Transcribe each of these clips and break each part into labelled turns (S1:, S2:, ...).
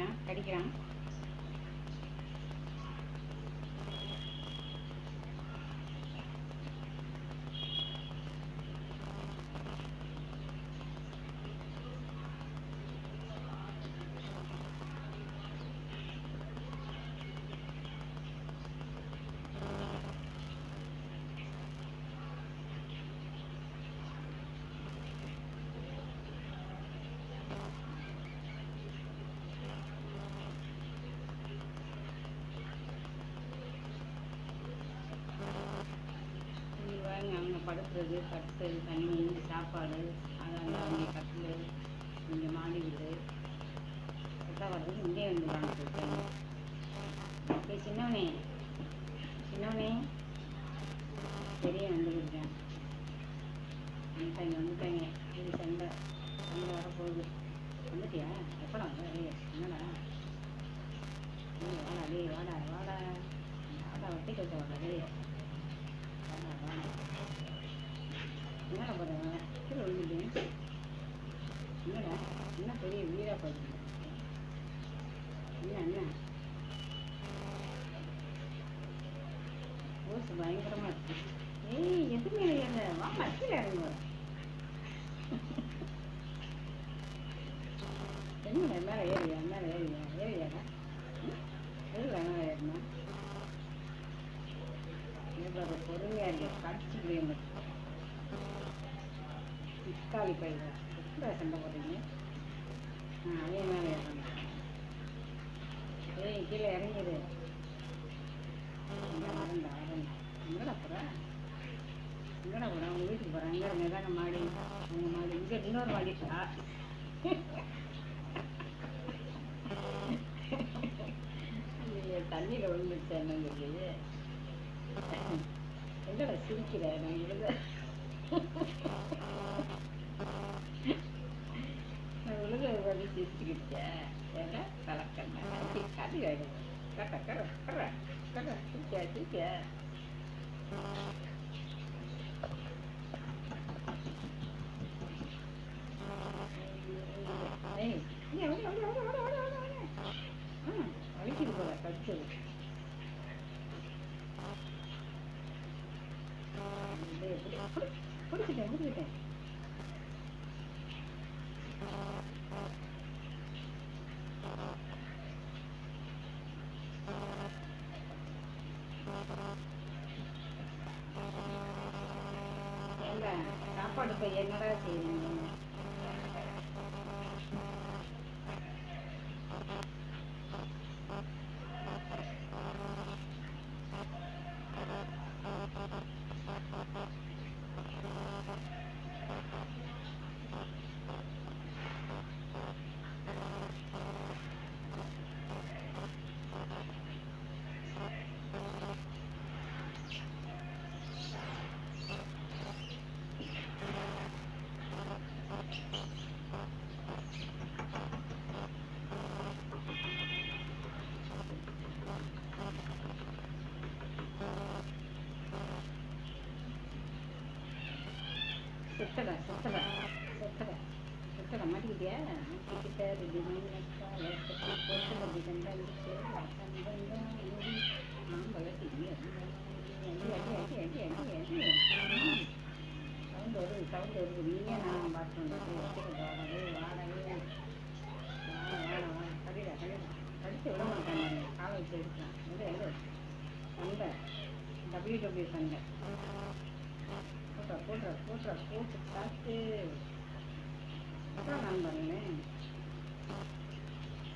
S1: நினைக்கிறான் கடிக்கிறான் அவங்க படுக்கிறது தண்ணி சாப்பாடு அதான் அவங்க கட்டில் இங்கே மாடி வீடு கரெக்டாக வர்றது இங்கே வந்து வாங்கிட்டு ஓகே சின்னவனே சின்னவனே பெரிய வந்துருக்கேன் வந்துட்டாங்க வந்துட்டாங்க இது சண்டை சண்டை வரப்போகுது வந்துட்டியா? எப்படா வந்து என்னடா? வாடா டேய் வாடா வாடா. வாடா வட்டி கட்ட வாடா டேய் வாடா வாடா என்னடா பண்ணுற கீழே விழுந்துட்டேன் என்னடா என்ன பெரிய வீரா போயிட்டு என்ன என்ன ஓசு பயங்கரமா இருக்கு. ஏய் எதுவுமே இல்லை வாமா கீழே இறங்க. என்ன மேலே ஏறியா? மேலே ஏறியா? ஏறியாடா? எதுல மேலே ஏறினா? இவ்வளவு பொறுமையா இருக்கு. கடிச்சுக்கிறீங்க தக்காளி பயிர் எப்படி சண்டை போடுறீங்க? ஆ அதே மேலே ஏறணும் கீழே இறங்கிடு இங்கே வரண்டா வரண்டா எங்கடா போகிற எங்கடா போகிற உங்கள் வீட்டுக்கு போகிறேன் இங்கே இருங்க தானே மாடி. உங்கள் மாடி. இங்கே இன்னொரு மாடிட்டா தண்ணியில் விழுந்துருச்சேன் என்னங்கிறது எங்கடா சிரிக்கிற? நான் விழுத நான் விழுத வந்து சிரிச்சுக்கிட்டேன் ஏன்னா கட்டி கட்டி ஆகிடும் கட்ட கர கர கர சிரிக்க சிரிக்க ஏய் சாப்பாடு போய் என்னடா சுத்தடா சுத்தடா சுத்தடா சுத்தடா மாட்டிக்கிட்டியா மாட்டிக்கிட்ட ரெடி பண்ணிட்டா லேட்டா போட்டு ரெடி கண்டா இருந்துச்சு சவுண்ட் வருது சவுண்ட் வருது நீயே நான் கடிடா கடிடா கடிச்சு விட மாட்டாங்க காலை சண்டை டபிள்யூ டபிள்யூ சண்டை போட்டா போட்டு பார்த்து அப்புறம் நான் பண்ணுவேன்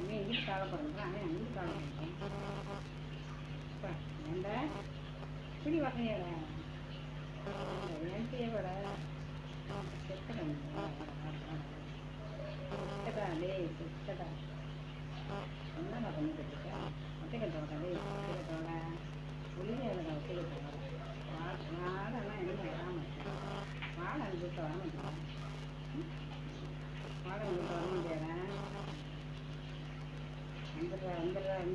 S1: நீ எங்கிட்டு காலை போடுறான் அவன் அங்கிட்டு காலை போடுறான் அப்பா, ஏண்டா இப்படி வகையடா ஏன்ட்டியே செத்தடா நீ. செத்தடா என்ன நான் பண்ணிட்டு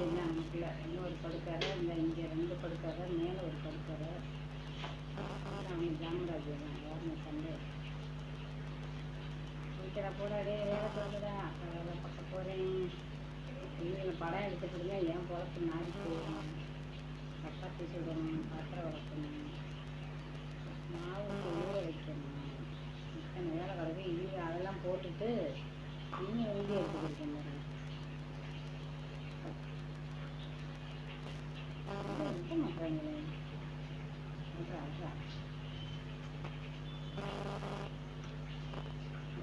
S1: ஜாமராஜ் தான் இன்னும் ஒரு படுக்கார இந்த இங்கே ரெண்டு படுக்கார மேலே ஒரு படுக்கார. அவங்க ஜாமராஜ் தான் யாருமே சண்டை வீட்டில் போடாடே வேலை பார்க்குதா? வேலை பார்க்க போகிறேன் இவங்க படம் எடுத்துக்கிடுங்க ஏன் பொழப்பு நாடி போயிடும் சப்பாத்தி சுடணும் பாத்திரம் வளர்க்கணும். மாவு ஊற வைக்கணும். இத்தனை வேலை கிடக்கு இவங்க அதெல்லாம் போட்டுட்டு இன்னும் எழுதி எடுத்துக்கிட்டு பாருங்க இருக்க மாட்டாங்களே அட்ரா அட்ரா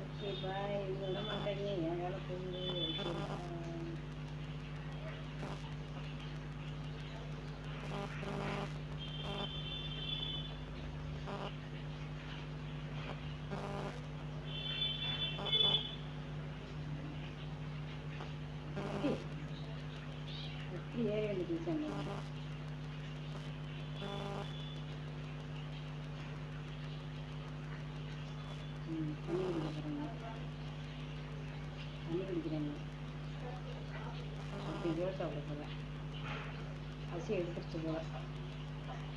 S1: ஓகே பாய் இது விட மாட்டாங்க என் வேலை போகுது ஓகே பாய் எப்படி எப்படி ஏறி வந்து டீச்சர் ம் தண்ணி குடிக்கிறாங்க தண்ணி குடிக்கிறாங்க அப்படி ஜோர் சாப்பிட எடுத்துருச்சு போல.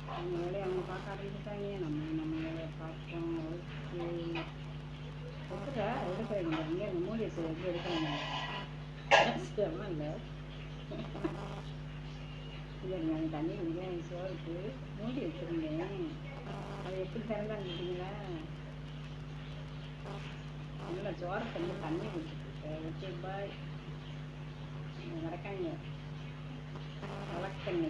S1: அவங்க வேலையை அவங்க பார்க்க ஆரம்பிச்சுட்டாங்க நம்ம நம்ம வேலையை பார்ப்போம் ஓகே. எடுத்துட்டா எடுக்கிறீங்க இங்கே இந்த மூடி வச்சு எப்படி எடுக்கிறாங்க? செம்ம இல்லை. இல்லை நான் தண்ணி குடிக்கிறேன் சோறுக்கு மூடி வச்சுருந்தேன் அது எப்படி திறந்தாங்கிட்டீங்களா நல்லா சோறு தண்ணி தண்ணி குடிச்சிட்டு ஓகே பாய் நடக்காங்க வழக்கங்க